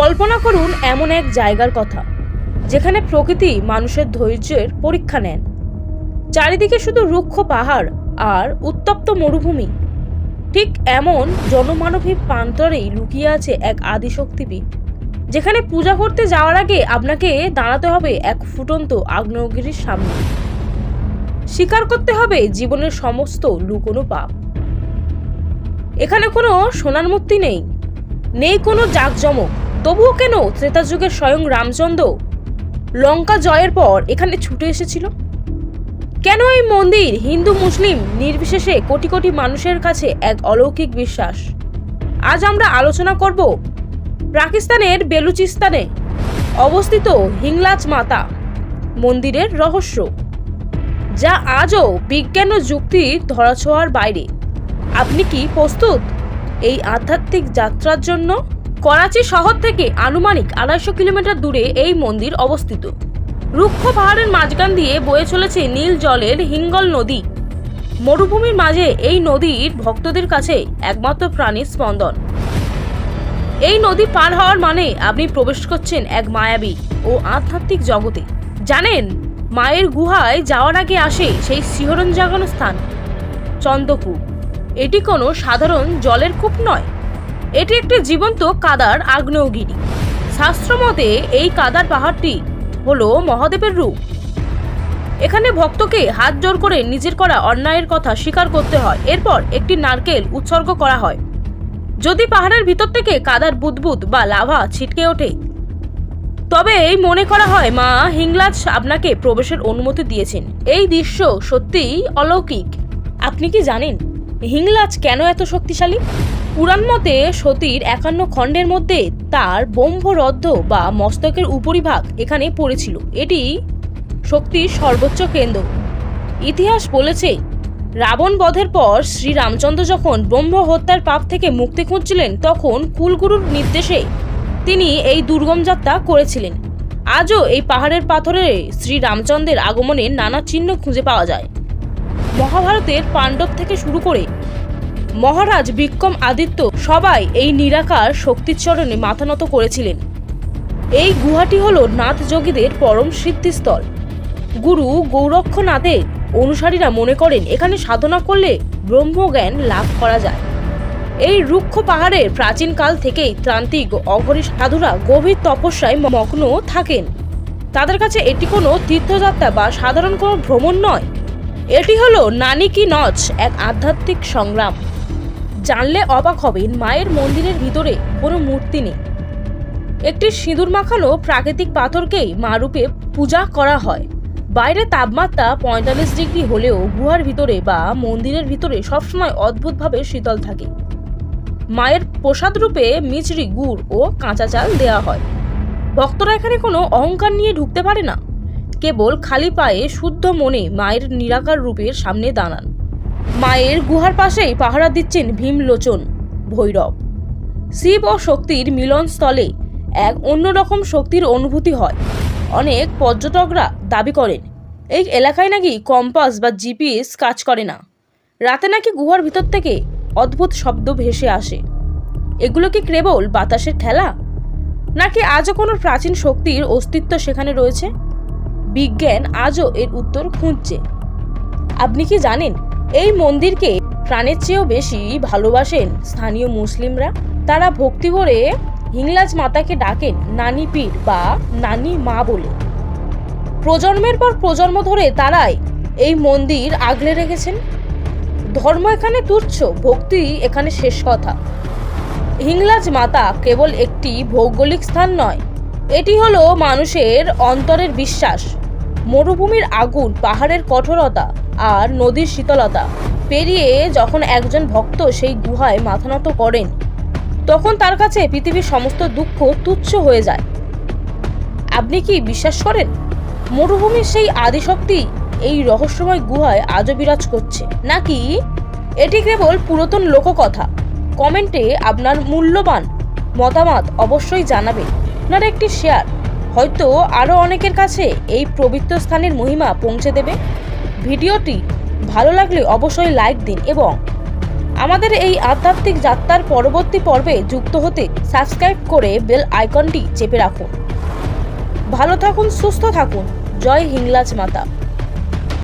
কল্পনা করুন এমন এক জায়গার কথা, যেখানে প্রকৃতি মানুষের ধৈর্যের পরীক্ষা নেন। চারিদিকে শুধু রুক্ষ পাহাড় আর উত্তপ্ত মরুভূমি। ঠিক এমন জনমানবী প্রান্তরেই লুকিয়ে আছে এক আদিশক্তিপীঠ, যেখানে পূজা করতে যাওয়ার আগে আপনাকে দাঁড়াতে হবে এক ফুটন্ত আগ্নেয়গিরির সামনে। স্বীকার করতে হবে জীবনের সমস্ত লুকোনো পাপ। এখানে কোনো সোনার মূর্তি নেই নেই কোনো জাঁকজমক। তবুও কেন ত্রেতা যুগের স্বয়ং রামচন্দ্র লঙ্কা জয়ের পর এখানে ছুটে এসেছিল? কেন এই মন্দির হিন্দু মুসলিম নির্বিশেষে কোটি কোটি মানুষের কাছে এক অলৌকিক বিশ্বাস? আজ আমরা আলোচনা করব পাকিস্তানের বেলুচিস্তানে অবস্থিত হিংলাজ মাতা মন্দিরের রহস্য, যা আজও বিজ্ঞান ও যুক্তির ধরাছোঁয়ার বাইরে। আপনি কি প্রস্তুত এই আধ্যাত্মিক যাত্রার জন্য? করাচি শহর থেকে আনুমানিক আড়াইশো কিলোমিটার দূরে এই মন্দির অবস্থিত। রুক্ষ পাহাড়ের মাঝখান দিয়ে বয়ে চলেছে নীল জলের হিঙ্গল নদী। মরুভূমির মাঝে এই নদীর ভক্তদের কাছে একমাত্র প্রাণীর স্পন্দন। এই নদী পার হওয়ার মানে আপনি প্রবেশ করছেন এক মায়াবী ও আধ্যাত্মিক জগতে। জানেন, মায়ের গুহায় যাওয়ার আগে আসে সেই শিহরণ জাগানো স্থান, চন্দ্রকূপ। এটি কোনো সাধারণ জলের কূপ নয়। এটি একটি জীবন্ত কাদার আগ্নেয়গিরি। শাস্ত্রমতে এই কাদার পাহাড়টি হলো মহাদেবের রূপ। এখানে ভক্তকে হাত জোর করে নিজের করা অন্যায়ের কথা স্বীকার করতে হয়। এরপর একটি নারকেল উৎসর্গ করা হয়। যদি পাহাড়ের ভিতর থেকে কাদার বুদবুদ বা লাভা ছিটকে ওঠে, তবে এই মনে করা হয় মা হিংলাজ আপনাকে প্রবেশের অনুমতি দিয়েছেন। এই দৃশ্য সত্যিই অলৌকিক। আপনি কি জানেন হিংলাজ কেন এত শক্তিশালী? পুরাণ মতে সতীর একান্ন খণ্ডের মধ্যে তার ব্রহ্মরদ্ধ বা মস্তকের উপরিভাগ এখানে পড়েছিল। এটি শক্তির সর্বোচ্চ কেন্দ্র। ইতিহাস বলেছে, রাবণ বধের পর শ্রী রামচন্দ্র যখন ব্রহ্ম হত্যার পাপ থেকে মুক্তি খুঁজছিলেন, তখন কুলগুরুর নির্দেশে তিনি এই দুর্গম যাত্রা করেছিলেন। আজও এই পাহাড়ের পাথরে শ্রী রামচন্দ্রের আগমনের নানা চিহ্ন খুঁজে পাওয়া যায়। মহাভারতের পাণ্ডব থেকে শুরু করে মহারাজ বিক্রম আদিত্য সবাই এই নিরাকার শক্তির চরণে মাথা করেছিলেন। এই গুহাটি হল নাথ যোগীদের পরম সিদ্ধিস্থল গুরু গৌরক্ষনাথের অনুসারীরা মনে করেন এখানে সাধনা করলে ব্রহ্মজ্ঞান লাভ করা যায়। এই রুক্ষ পাহাড়ের প্রাচীনকাল থেকেই ত্রান্তিক অঘরী সাধুরা গভীর তপস্যায় মগ্ন থাকেন। তাদের কাছে এটি কোনো তীর্থযাত্রা বা সাধারণ কোনো ভ্রমণ নয়। এটি হলো নানি কি নচ এক আধ্যাত্মিক সংগ্রাম। জানলে অবাক হবেন মায়ের মন্দিরের ভিতরে কোনো মূর্তি নেই। একটি সিঁদুর মাখানো প্রাকৃতিক পাথরকেই মা রূপে পূজা করা হয়। বাইরে তাপমাত্রা পঁয়তাল্লিশ ডিগ্রি হলেও গুহার ভিতরে বা মন্দিরের ভিতরে সবসময় অদ্ভুতভাবে শীতল থাকে। মায়ের প্রসাদ রূপে মিচড়ি গুড় ও কাঁচা চাল দেওয়া হয়। ভক্তরা এখানে কোনো অহংকার নিয়ে ঢুকতে পারে না। কেবল খালি পায়ে শুদ্ধ মনে মায়ের নিরাকার রূপের সামনে দাঁড়ান। মায়ের গুহার পাশেই পাহারা দিচ্ছেন ভীমলোচন ভৈরব। শিব ও শক্তির মিলনস্থলে এক অন্যরকম শক্তির অনুভূতি হয়। অনেক পর্যটকরা দাবি করেন, এই এলাকায় নাকি কম্পাস বা জিপিএস কাজ করে না। রাতে নাকি গুহার ভিতর থেকে অদ্ভুত শব্দ ভেসে আসে। এগুলো কি কেবল বাতাসের খেলা নাকি আজও কোনো প্রাচীন শক্তির অস্তিত্ব সেখানে রয়েছে? বিজ্ঞান আজও এর উত্তর খুঁজছে। আপনি কি জানেন এই মন্দিরকে প্রাণের চেয়েও বেশি ভালোবাসেন স্থানীয় মুসলিমরা। তারা ভক্তি ভরে হিংলাজ মাতাকে ডাকেন নানি পীর বা নানি মা বলে। প্রজন্মের পর প্রজন্ম ধরে তারাই এই মন্দির আগলে রেখেছেন। ধর্ম এখানে তুচ্ছ, ভক্তি এখানে শেষ কথা। হিংলাজ মাতা কেবল একটি ভৌগোলিক স্থান নয়, এটি হলো মানুষের অন্তরের বিশ্বাস। মরুভূমির আগুন, পাহাড়ের কঠোরতা আর নদীর শীতলতা। পেরিয়ে যখন একজন ভক্ত সেই গুহায় মাথা নত করেন, তখন তার কাছে পৃথিবীর সমস্ত দুঃখ তুচ্ছ হয়ে যায়। আপনি কি বিশ্বাস করেন? মরুভূমির সেই আদিশক্তি এই রহস্যময় গুহায় আজও বিরাজ করছে। নাকি? এটি কেবল পুরাতন লোককথা। কমেন্টে আপনার মূল্যবান মতামত অবশ্যই জানাবেন। আপনার একটি শেয়ার হয়তো আরও অনেকের কাছে এই পবিত্র স্থানের মহিমা পৌঁছে দেবে। ভিডিওটি ভালো লাগলে অবশ্যই লাইক দিন এবং আমাদের এই আধ্যাত্মিক যাত্রার পরবর্তী পর্বে যুক্ত হতে সাবস্ক্রাইব করে বেল আইকনটি চেপে রাখুন। ভালো থাকুন, সুস্থ থাকুন। জয় হিংলাজ মাতা।